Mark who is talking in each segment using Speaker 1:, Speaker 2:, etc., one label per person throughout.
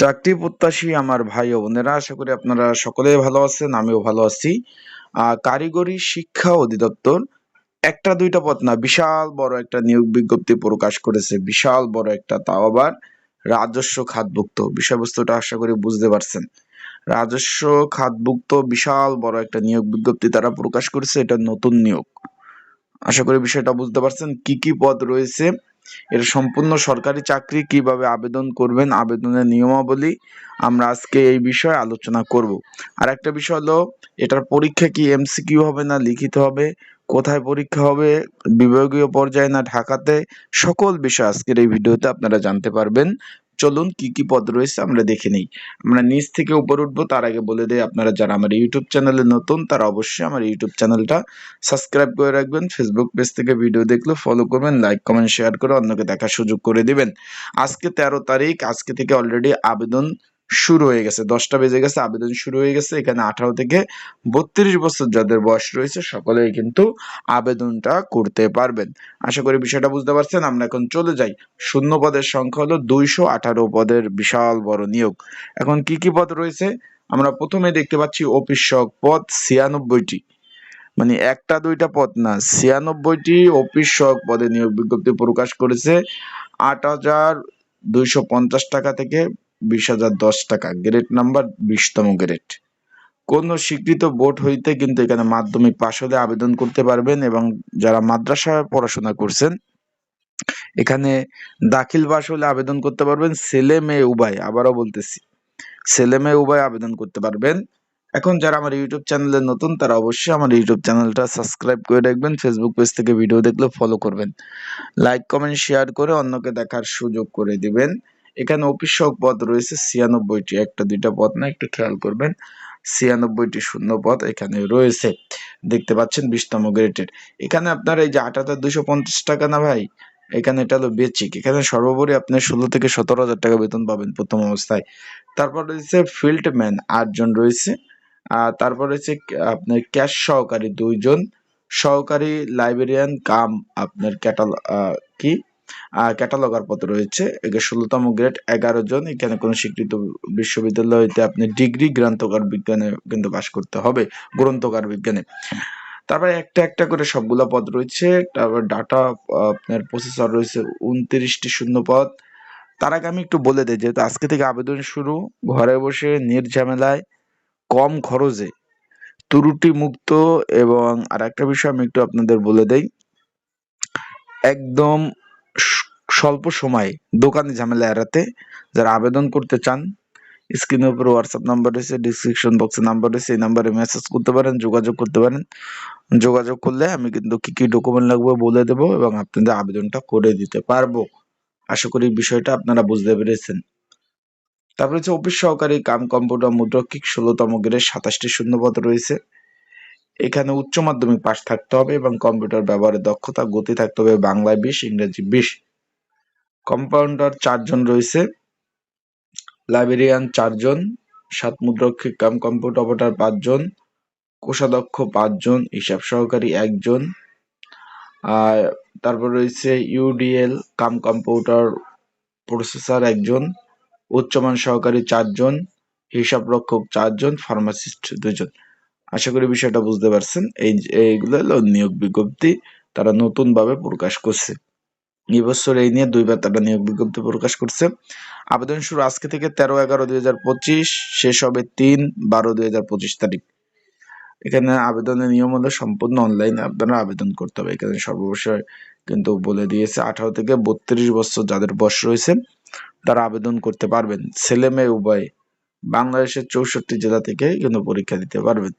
Speaker 1: চাকরি প্রত্যাশী আমার ভাই ও বোনেরা, আশা করি আপনারা সকলেই ভালো আছেন, আমিও ভালো আছি। কারিগরি শিক্ষা অধিদপ্তর একটা দুইটা পথ না, বিশাল বড় একটা নিয়োগ বিজ্ঞপ্তি প্রকাশ করেছে, বিশাল বড় একটা, তাও আবার রাজস্ব খাতভুক্ত বিষয়বস্তুটা আশা করি বুঝতে পারছেন। রাজস্ব খাতভুক্ত বিশাল বড় একটা নিয়োগ বিজ্ঞপ্তি তারা প্রকাশ করেছে, এটা নতুন নিয়োগ। আশা করি বিষয়টা বুঝতে পারছেন, কি কি পদ রয়েছে এর সম্পূর্ণ সরকারি চাকরি কীভাবে আবেদন করবেন, আবেদনের নিয়মাবলী আমরা আজকে এই বিষয়ে আলোচনা করব। আর একটা বিষয় হলো, এটার পরীক্ষা কি এমসিকিউ হবে না লিখিত হবে? কোথায় পরীক্ষা হবে? বিভাগীয় পর্যায়ে না ঢাকাতে? সকল বিষয় আজকের এই ভিডিওতে আপনারা জানতে পারবেন। চলুন কি কি পদ রয়েছে আমরা দেখে নিই। আমরা নিচ থেকে উপরে উঠবো, তার আগে বলে দেই আপনারা যারা আমার ইউটিউব চ্যানেলে নতুন, তারা অবশ্যই আমার ইউটিউব চ্যানেলটা সাবস্ক্রাইব করে রাখবেন ফেসবুক পেজ থেকে ভিডিও দেখলে ফলো করবেন লাইক কমেন্ট শেয়ার করে অন্যকে দেখার সুযোগ করে দিবেন। আজকে তেরো তারিখ, আজকে থেকে অলরেডি আবেদন শুরু হয়ে গেছে। দশটা বেজে গেছে, আবেদন শুরু হয়ে গেছে। এখানে আঠারো থেকে বত্রিশ বছর যাদের বয়স রয়েছে, সকলেই কিন্তু আবেদনটা করতে পারবেন। আশা করি বিষয়টা বুঝতে পারছেন, আমরা এখন চলে যাই। শূন্য পদের সংখ্যা হলো দুইশো আঠারো পদের বিশাল বড় নিয়োগ। এখন কি কি পদ রয়েছে? আমরা প্রথমে দেখতে পাচ্ছি অফিসক পদ ছিয়ানব্বইটি। মানে একটা দুইটা পদ না, ছিয়ানব্বইটি অফিস সহক পদে নিয়োগ বিজ্ঞপ্তি প্রকাশ করেছে আট হাজার দুইশো পঞ্চাশ টাকা থেকে বিশ হাজার দশ টাকা। গ্রেড নাম্বার বিশতম গ্রেড কোন স্বীকৃত বোর্ড হইতে কিন্তু এখানে মাধ্যমিক পাশ হলে আবেদন করতে পারবেন এবং যারা মাদ্রাসায় পড়াশোনা করছেন, এখানে দাখিল পাশ হলে আবেদন করতে পারবেন ছেলে মেয়ে উভয়, আবারও বলতেছি। ছেলে মেয়ে উভয় আবেদন করতে পারবেন। এখন যারা আমার ইউটিউব চ্যানেলে নতুন, তারা অবশ্যই আমার ইউটিউব চ্যানেলটা সাবস্ক্রাইব করে রাখবেন ফেসবুক পেজ থেকে ভিডিও দেখলে ফলো করবেন। লাইক কমেন্ট শেয়ার করে অন্যকে দেখার সুযোগ করে দিবেন। এখানে অফিস সহক পদ রয়েছে ছিয়ানব্বইটি, একটা, দুইটা পদ না, একটু খেয়াল করবেন। ছিয়ানব্বইটি শূন্য পদ এখানে রয়েছে। দেখতে পাচ্ছেন বিশতম গ্রেডের। এখানে আপনার এই যে আট হাজার দুশো পঞ্চাশ টাকা না ভাই? এখানে এটা হলো বেচিক। এখানে সর্বোপরি আপনি ষোলো থেকে সতেরো হাজার টাকা বেতন পাবেন প্রথম অবস্থায়। তারপর রয়েছে ফিল্ডম্যান আটজন রয়েছে। আর তারপর রয়েছে আপনার ক্যাশ সহকারী দুইজন। সহকারী লাইব্রেরিয়ান কাম আপনার ক্যাটাল কি? ক্যাটালগার পদ রয়েছে। ষোলোতম গ্রেড এগারো জন। এখানে কোনো স্বীকৃত বিশ্ববিদ্যালয় হইতে আপনি ডিগ্রি গ্রন্থকার বিজ্ঞানে কিন্তু পাশ করতে হবে, গ্রন্থকার বিজ্ঞানে। তারপরে একটা একটা করে সবগুলা পদ রয়েছে। তারপর ডাটা আপনার প্রসেসর রয়েছে উনত্রিশটি শূন্য পদ। তার আগে আমি একটু বলে দিই, যেহেতু আজকে থেকে আবেদন শুরু, ঘরে বসে নির্ঝামেলায় কম খরচে ত্রুটি মুক্ত এবং আর একটা বিষয় আমি একটু আপনাদের বলে দেই। একদম স্বল্প সময়ে দোকানে ঝামেলা এড়াতে যারা আবেদন করতে চান, স্ক্রিনের উপর হোয়াটসঅ্যাপ নাম্বার রয়েছে ডিসক্রিপশন বক্সে নাম্বার রয়েছে, এই নাম্বারে মেসেজ করতে পারেন, যোগাযোগ করতে পারেন। যোগাযোগ করলে আমি কিন্তু কি কি ডকুমেন্ট লাগবে বলে দেবো এবং আপনাদের আবেদনটা করে দিতে পারব। আশা করি বিষয়টা আপনারা বুঝতে পেরেছেন। তারপরে হচ্ছে অফিস সহকারী কাম কম্পিউটার মুদ্রক্ষিক ষোলোতম গ্রেড সাতাশটি শূন্যপদ রয়েছে। এখানে উচ্চ মাধ্যমিক পাশ থাকতে হবে এবং কম্পিউটার ব্যবহারের দক্ষতা, গতি থাকতে হবে বাংলায় বিশ, ইংরেজি বিশ। কম্পাউন্ডার চারজন রয়েছে। লাইব্রেরিয়ান চারজন, সাত মুদ্রক্ষিক কাম কম্পিউটার অপারেটর পাঁচজন, কোষাধ্যক্ষ পাঁচজন, হিসাব সহকারী একজন। আর তারপর রয়েছে ইউডিএল কাম কম্পিউটার প্রসেসর একজন, উচ্চমান সহকারী চারজন, হিসাব রক্ষক চারজন, ফার্মাসিস্ট দুজন। আশা করি বিষয়টা বুঝতে পারছেন। এই এইগুলো হলো নিয়োগ বিজ্ঞপ্তি তারা নতুন ভাবে প্রকাশ করছে। এই বছর এই নিয়ে দুইবার তারা নিয়োগ বিজ্ঞপ্তি প্রকাশ করছে। আবেদন শুরু আজকে থেকে তেরো এগারো দুই হাজার পঁচিশ, শেষ হবে তিন বারো দুই হাজার পঁচিশ তারিখ। এখানে আবেদনের নিয়ম হলো সম্পূর্ণ অনলাইনে আপনারা আবেদন করতে হবে। এখানে সর্বশেষ কিন্তু বলে দিয়েছে আঠারো থেকে বত্রিশ বছর যাদের বয়স রয়েছে, তারা আবেদন করতে পারবেন। ছেলে মেয়ে উভয় বাংলাদেশের চৌষট্টি জেলা থেকে কিন্তু পরীক্ষা দিতে পারবেন।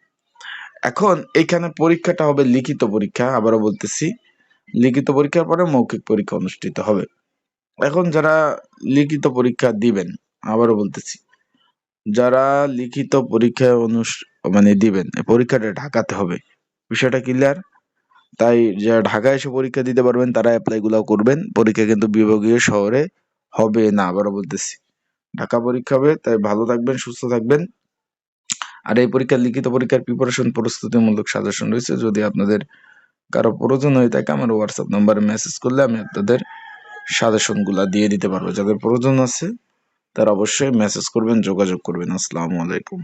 Speaker 1: এখন এইখানে পরীক্ষাটা হবে লিখিত পরীক্ষা, আবারও বলতেছি। লিখিত পরীক্ষার পরে মৌখিক পরীক্ষা অনুষ্ঠিত হবে। এখন যারা লিখিত পরীক্ষা দিবেন, আবারও বলতেছি, যারা লিখিত পরীক্ষা অনুষ- মানে দিবেন পরীক্ষাটা ঢাকাতে হবে। বিষয়টা ক্লিয়ার তাই যারা ঢাকায় এসে পরীক্ষা দিতে পারবেন, তারা অ্যাপ্লাই গুলো করবেন। পরীক্ষা কিন্তু বিভাগীয় শহরে হবে না, আবারও বলতেছি। ঢাকা পরীক্ষা হবে, তাই ভালো থাকবেন, সুস্থ থাকবেন। আর এই পরীক্ষার লিখিত পরীক্ষার প্রিপারেশন প্রস্তুতিমূলক সাজেশন রয়েছে। যদি আপনাদের কারও প্রয়োজন হয়ে থাকে আমার হোয়াটসঅ্যাপ নাম্বারে মেসেজ করলে আমি আপনাদের সাজেশনগুলো দিয়ে দিতে পারব। যাদের প্রয়োজন আছে, তারা অবশ্যই মেসেজ করবেন, যোগাযোগ করবেন। আসসালামু আলাইকুম।